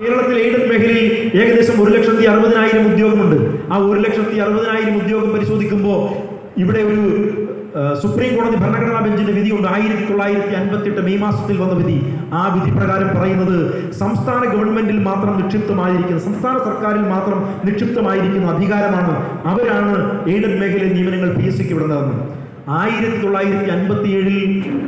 കേരളത്തിൽ എയ്ഡഡ് മേഖലയിൽ ഏകദേശം ഒരു ലക്ഷത്തി അറുപതിനായിരം ഉദ്യോഗമുണ്ട്. ആ ഒരു ലക്ഷത്തി അറുപതിനായിരം ഉദ്യോഗം പരിശോധിക്കുമ്പോൾ ഇവിടെ ഒരു സുപ്രീം കോടതി ഭരണഘടനാ ബെഞ്ചിന്റെ വിധിയുണ്ട് ആയിരത്തി തൊള്ളായിരത്തി അൻപത്തിയെട്ട് മെയ് മാസത്തിൽ വന്ന വിധി. ആ വിധി പ്രകാരം പറയുന്നത് സംസ്ഥാന ഗവൺമെന്റിൽ മാത്രം നിക്ഷിപ്തമായിരിക്കുന്ന സംസ്ഥാന സർക്കാരിൽ മാത്രം നിക്ഷിപ്തമായിരിക്കുന്ന അധികാരമാണ് അവരാണ് എയ്ഡഡ് മേഖലയിൽ നിയമനങ്ങൾ പി എസ് സിക്ക് വിടുന്നതെന്ന്. ആയിരത്തി തൊള്ളായിരത്തി അൻപത്തി ഏഴിൽ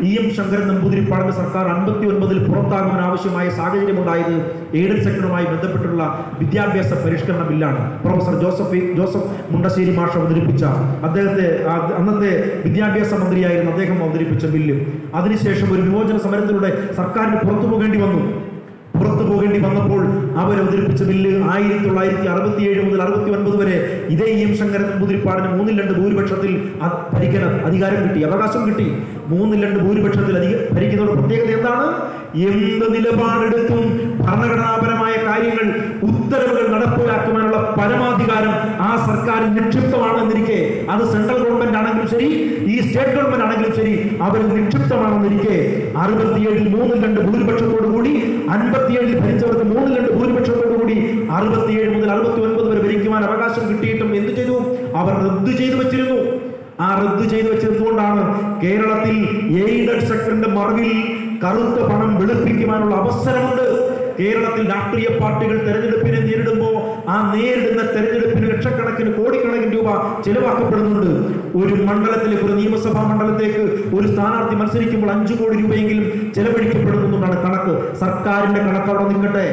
ഇ എം ശങ്കരൻ നമ്പൂതിരിപ്പാടിന്റെ സർക്കാർ അൻപത്തി ഒൻപതിൽ പുറത്താകുവാൻ ആവശ്യമായ സാഹചര്യമുണ്ടായത് എയ്ഡഡ് സെക്ടറുമായി ബന്ധപ്പെട്ടുള്ള വിദ്യാഭ്യാസ പരിഷ്കരണ ബില്ലാണ്. പ്രൊഫസർ ജോസഫ് ജോസഫ് മുണ്ടശ്ശേരി മാഷ് അവതരിപ്പിച്ച അദ്ദേഹത്തെ അന്നത്തെ വിദ്യാഭ്യാസ മന്ത്രിയായിരുന്നു അദ്ദേഹം അവതരിപ്പിച്ച ബില്ല്. അതിനുശേഷം ഒരു വിമോചന സമരത്തിലൂടെ സർക്കാരിന് പുറത്തു പോകേണ്ടി വന്നു പുറത്തു പോകേണ്ടി വന്നപ്പോൾ അവർ അവതരിപ്പിച്ച ബില്ല് ആയിരത്തി തൊള്ളായിരത്തി അറുപത്തി ഏഴ് മുതൽ അറുപത്തി ഒൻപത് വരെ ഇതേ എം ശങ്കരൻ നമ്പൂതിരിപ്പാടിന് മൂന്നിൽ രണ്ട് ഭൂരിപക്ഷത്തിൽ ഭരിക്കണം. അധികാരം കിട്ടി. അവകാശം കിട്ടി. മൂന്നിൽ രണ്ട് ഭൂരിപക്ഷത്തിൽ അധിക ഭരിക്കുന്നവരുടെ പ്രത്യേകത എന്താണ്? എന്ത് നിലപാടെടുത്തും ഭരണഘടനാപരമായ കാര്യങ്ങൾ ഉത്തരവുകൾ നടപ്പിലാക്കുവാനുള്ള പരമാധികാരം ആ സർക്കാരിൽ നിക്ഷിപ്തമാണെന്നിരിക്കെ അത് സെൻട്രൽ ഗവൺമെന്റ് ആണെങ്കിലും ശരി ഈ സ്റ്റേറ്റ് ഗവൺമെന്റ് ആണെങ്കിലും ശരി അവർ നിക്ഷിപ്തമാണെന്നിരിക്കെ. അറുപത്തിയേഴിൽ മൂന്നിൽ രണ്ട് ഭൂരിപക്ഷത്തോടു കൂടി അൻപത്തിയേഴിൽ ഭരിച്ചവർക്ക് മൂന്നിൽ രണ്ട് ഭൂരിപക്ഷത്തോടു കൂടി അറുപത്തിയേഴ് മുതൽ അറുപത്തി ഒൻപത് വരെ ഭരിക്കുവാൻ അവകാശം കിട്ടിയിട്ടും എന്ത് ചെയ്തു? അവർ റദ്ദ് ചെയ്തു വെച്ചിരുന്നു. ആ റദ്ദ് ചെയ്തു വെച്ചതുകൊണ്ടാണ് കേരളത്തിൽ എയ്ഡഡ് സെക്ടറിന്റെ മറവിൽ കറുത്ത പണം വെളുപ്പിക്കുവാനുള്ള അവസരമുണ്ട്. കേരളത്തിൽ രാഷ്ട്രീയ പാർട്ടികൾ തെരഞ്ഞെടുപ്പിനെ നേരിടുമ്പോൾ ആ നേരിടുന്ന തെരഞ്ഞെടുപ്പിന് ലക്ഷക്കണക്കിന് കോടിക്കണക്കിന് രൂപ ചെലവാക്കപ്പെടുന്നുണ്ട്. ഒരു മണ്ഡലത്തിലേക്ക് ഒരു നിയമസഭാ മണ്ഡലത്തേക്ക് ഒരു സ്ഥാനാർത്ഥി മത്സരിക്കുമ്പോൾ അഞ്ചു കോടി രൂപയെങ്കിലും ചെലവഴിക്കപ്പെടുന്നതാണ് കണക്ക്. സർക്കാരിന്റെ കണക്ക് അവിടെ നിൽക്കട്ടെ.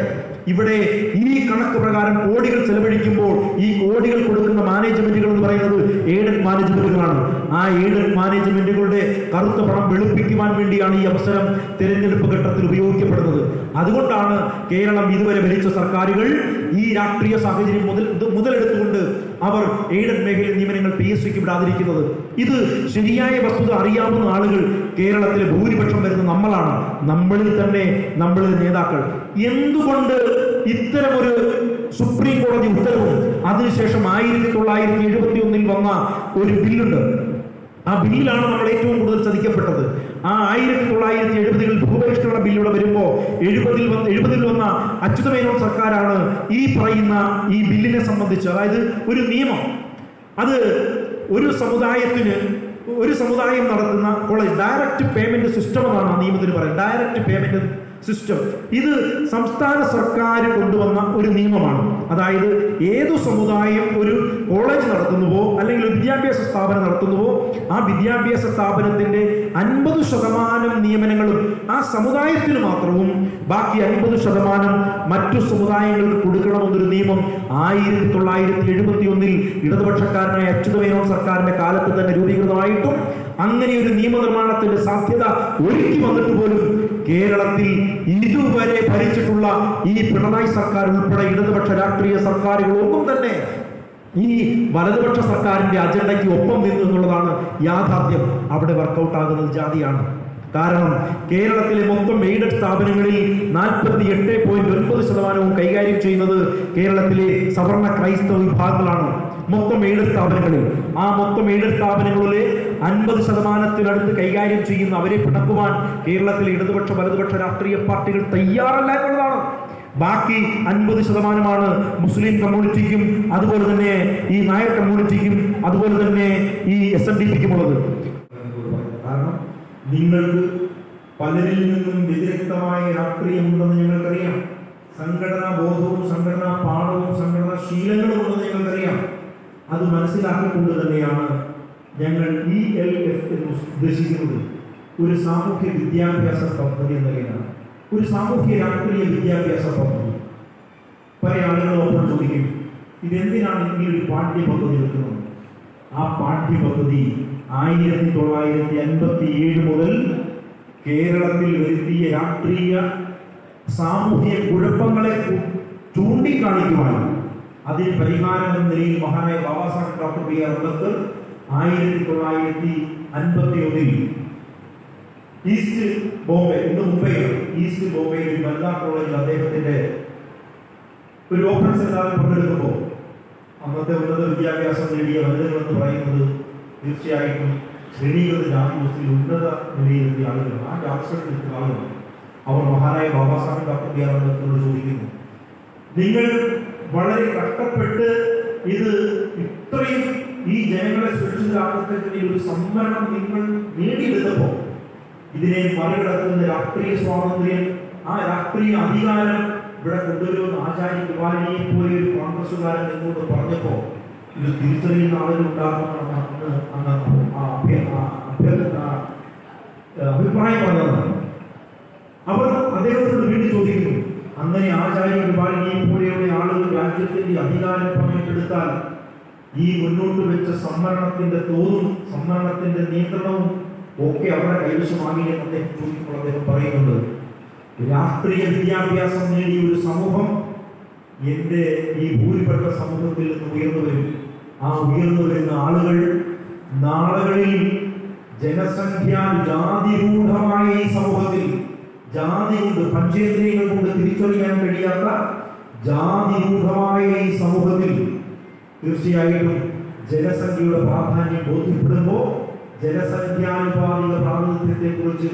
ഇവിടെ ഈ കണക്ക് പ്രകാരം കോടികൾ ചെലവഴിക്കുമ്പോൾ ഈ കോടികൾ കൊടുക്കുന്ന മാനേജ്മെന്റുകൾ എന്ന് പറയുന്നത് എയ്ഡഡ് മാനേജ്മെന്റുകളാണ്. ആ എയ്ഡഡ് മാനേജ്മെന്റുകളുടെ കറുത്ത പണം വെളുപ്പിക്കുവാൻ വേണ്ടിയാണ് ഈ അവസരം തിരഞ്ഞെടുപ്പ് ഘട്ടത്തിൽ ഉപയോഗിക്കപ്പെടുന്നത്. അതുകൊണ്ടാണ് കേരളം ഇതുവരെ ഭരിച്ച സർക്കാരുകൾ ഈ രാഷ്ട്രീയ സാഹചര്യം മുതൽ മുതലെടുത്തുകൊണ്ട് അവർ എയ്ഡഡ് മേഖലയിൽ നിയമനങ്ങൾ പി എസ് സിക്ക് വിടാതിരിക്കുന്നത്. ഇത് ശരിയായ വസ്തുത അറിയാവുന്ന ആളുകൾ കേരളത്തിലെ ഭൂരിപക്ഷം വരുന്ന നമ്മളാണ്. നമ്മളിൽ തന്നെ നമ്മളിൽ നേതാക്കൾ. എന്തുകൊണ്ട് ഇത്തരമൊരു സുപ്രീം കോടതി ഉത്തരവും? അതിനുശേഷം ആയിരത്തി തൊള്ളായിരത്തി എഴുപത്തി ഒന്നിൽ വന്ന ഒരു ബില്ലുണ്ട്. ആ ബില്ലിലാണ് നമ്മൾ ഏറ്റവും കൂടുതൽ ചതിക്കപ്പെട്ടത്. ആ ആയിരത്തി തൊള്ളായിരത്തി എഴുപതുകളിൽ ഭൂപരിഷ്കരണ ബില്ലിലൂടെ വരുമ്പോ എഴുപതിൽ വന്ന് എഴുപതിൽ വന്ന അച്യുതമേനോൻ സർക്കാരാണ് ഈ പറയുന്ന ഈ ബില്ലിനെ സംബന്ധിച്ച് അതായത് ഒരു നിയമം. അത് ഒരു സമുദായത്തിന് ഒരു സമുദായം നടത്തുന്ന കോളേജ് ഡയറക്റ്റ് പേയ്മെന്റ് സിസ്റ്റം എന്നാണ് ആ നിയമത്തിന് പറയുന്നത്. Direct payment system. ഇത് സംസ്ഥാന സർക്കാർ കൊണ്ടുവന്ന ഒരു നിയമമാണ്. അതായത് ഏതു സമുദായം ഒരു കോളേജ് നടത്തുന്നുവോ അല്ലെങ്കിൽ വിദ്യാഭ്യാസ സ്ഥാപനം നടത്തുന്നുവോ ആ വിദ്യാഭ്യാസ സ്ഥാപനത്തിന്റെ അൻപത് ശതമാനം നിയമനങ്ങളും ആ സമുദായത്തിന് മാത്രവും ബാക്കി അൻപത് ശതമാനം മറ്റു സമുദായങ്ങൾക്ക് കൊടുക്കണമെന്നൊരു നിയമം ആയിരത്തി തൊള്ളായിരത്തി എഴുപത്തി ഒന്നിൽ ഇടതുപക്ഷക്കാരനായ അച്യുതമേനോൻ സർക്കാരിന്റെ കാലത്ത് തന്നെ രൂപീകൃതമായിട്ടും അങ്ങനെ ഒരു നിയമനിർമ്മാണത്തിന്റെ സാധ്യത ഒരുക്കി വന്നിട്ട് പോലും കേരളത്തിൽ ഇതുവരെ ഭരിച്ചിട്ടുള്ള ഈ പിണറായി സർക്കാർ ഉൾപ്പെടെ ഇടതുപക്ഷ രാഷ്ട്രീയ സർക്കാരുകളൊന്നും തന്നെ ഈ വലതുപക്ഷ സർക്കാരിന്റെ അജണ്ടയ്ക്ക് ഒപ്പം നിന്നു എന്നുള്ളതാണ് യാഥാർത്ഥ്യം. അവിടെ വർക്കൗട്ട് ആകുന്നത് ജാതിയാണ്. കാരണം കേരളത്തിലെ മൊത്തം എയ്ഡഡ് സ്ഥാപനങ്ങളിൽ നാൽപ്പത്തി എട്ട് പോയിന്റ് ഒൻപത് ശതമാനവും കൈകാര്യം ചെയ്യുന്നത് കേരളത്തിലെ സവർണ ക്രൈസ്തവ വിഭാഗങ്ങളാണ്. മൊത്തം ഏഴ് സ്ഥാപനങ്ങളിൽ. ആ മൊത്തം ഏഴ് സ്ഥാപനങ്ങളിലെ അൻപത് ശതമാനത്തിനടുത്ത് കൈകാര്യം ചെയ്യുന്ന അവരെ പിണക്കുവാൻ കേരളത്തിലെ ഇടതുപക്ഷ വലതുപക്ഷ രാഷ്ട്രീയ പാർട്ടികൾ തയ്യാറല്ല എന്നുള്ളതാണ്. ബാക്കി അൻപത് ശതമാനമാണ് മുസ്ലിം കമ്മ്യൂണിറ്റിക്കും അതുപോലെ തന്നെ ഈ നായർ കമ്മ്യൂണിറ്റിക്കും അതുപോലെ തന്നെ ഈ എസ് എൻ ഡി പിക്കും ഉള്ളത്. നിങ്ങൾക്ക് പലരിൽ നിന്നും വ്യതിരക്തമായ രാഷ്ട്രീയമുണ്ടെന്ന് ഞങ്ങൾക്കറിയാം. സംഘടനാ ബോധവും സംഘടനാ പാഠവും സംഘടനാ ശീലങ്ങളും ഉണ്ടെന്ന് ഞങ്ങൾക്കറിയാം. അത് മനസ്സിലാക്കിക്കൊണ്ട് തന്നെയാണ് ഞങ്ങൾ ഇ എൽ എഫ് എന്ന് ഉദ്ദേശിക്കുന്നത്. ഒരു സാമൂഹ്യ വിദ്യാഭ്യാസ പദ്ധതി എന്ന നിലയിലാണ്. ഒരു സാമൂഹ്യ രാഷ്ട്രീയ വിദ്യാഭ്യാസ പദ്ധതി. പല ആളുകളോടൊപ്പം ചോദിക്കും ഇതെന്തിനാണ് ഈ ഒരു പാഠ്യ പദ്ധതി എടുക്കുന്നത്? ആ പാഠ്യ പദ്ധതി ആയിരത്തി തൊള്ളായിരത്തി അൻപത്തി ഏഴ് മുതൽ കേരളത്തിൽ വരുത്തിയ രാഷ്ട്രീയ സാമൂഹിക കുഴപ്പങ്ങളെ ചൂണ്ടിക്കാണിക്കുവാനും അതിന് പരിഹാരം എന്ന നിലയിൽ മഹാനായ Baba Saheb doctor B R Ambedkar ആയിരത്തി തൊള്ളായിരത്തി അൻപത്തി ഒന്നിൽ ഈസ്റ്റ് ബോംബെ ഇന്ന് മുംബൈയിൽ ഈസ്റ്റ് ബോംബെയിൽ വനിതാ കോളേജിൽ അദ്ദേഹത്തിന്റെ ഒരു ഓപ്പൺ സെമിനാറിൽ പങ്കെടുക്കുമ്പോൾ അന്നത്തെ ഉന്നത വിദ്യാഭ്യാസം നേടിയ വനിതകൾ എന്ന് പറയുന്നത് തീർച്ചയായിട്ടും ശ്രീകൃത ജാതി മുസ്ലിം ഉന്നത നിലയിലെത്തിയ ആളുകൾ ആ ജാതിയിൽ നിൽക്കുന്ന ആളുകൾ അവർ മഹാനായ Baba Saheb doctor B R അംബേദ്കറോട് ചോദിക്കുന്നു നിങ്ങൾ വളരെ കഷ്ടപ്പെട്ട് ഇത് ഇത്രയും ഈ ജനങ്ങളെ സുരക്ഷിതരാക്കുന്നതിന് ഒരു സംവരണം നിങ്ങൾ നേടിയെടുത്തപ്പോൾ ഇതിനെ മറികടക്കുന്ന രാഷ്ട്രീയ സ്വാതന്ത്ര്യം ആ രാഷ്ട്രീയ അധികാരം ഇവിടെ കൊണ്ടുവരുമെന്ന് ആചാര്യ തിവാരിയെ പോലെ ഒരു കോൺഗ്രസുകാരൻ നിങ്ങളോട് പറഞ്ഞപ്പോ ഇത് തിരിച്ചറിയുന്ന ആളുകൾ ഉണ്ടാകുമെന്നാണ് അന്ന് അഭിപ്രായം പറഞ്ഞതാണ് അവർ അദ്ദേഹത്തോട് വീണ്ടും ചോദിക്കുന്നു അങ്ങനെ ആചാര്യ തിവാരിയെ പോലെയുള്ള അധികാരം പങ്കിട്ടെടുത്താൽ ഈ മുന്നോട്ട് വെച്ച സംവരണത്തിന്റെ തോതും സംവരണത്തിന്റെ നിയന്ത്രണവും ഒക്കെ അവരുടെ കൈവശമാകില്ലെന്ന് അദ്ദേഹം ചോദിക്കുമ്പോൾ അദ്ദേഹം പറയുന്നുണ്ട്. രാഷ്ട്രീയ വിദ്യാഭ്യാസം നേടിയ ഒരു സമൂഹം എന്റെ ഈ ഭൂരിപ്പെട്ട സമൂഹത്തിൽ നിന്ന് ഉയർന്നു വരും. ആ ഉയർന്നു വരുന്ന ആളുകൾ നാളുകളിൽ ജനസംഖ്യ ജാതിരൂഢമായ ഈ സമൂഹത്തിൽ ജാതി കൊണ്ട് പഞ്ചേന്ദ്രിയങ്ങൾ കൊണ്ട് തിരിച്ചറിയാൻ കഴിയാത്ത ജാതിരൂഢമായ ഈ സമൂഹത്തിൽ തീർച്ചയായിട്ടും ജനസംഖ്യയുടെ പ്രാധാന്യം ബോധ്യപ്പെടുമ്പോൾ ജനസംഖ്യാനുപാതിക പ്രാതിനിധ്യത്തെ കുറിച്ച്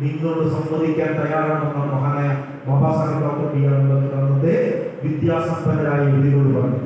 നിങ്ങളോട് സമ്മതിക്കാൻ തയ്യാറാണെന്നാണ് മഹാനായ Baba Saheb doctor B R Ambedkar വിദ്യാസമ്പന്നരായ വ്യക്തികളോട് പറഞ്ഞു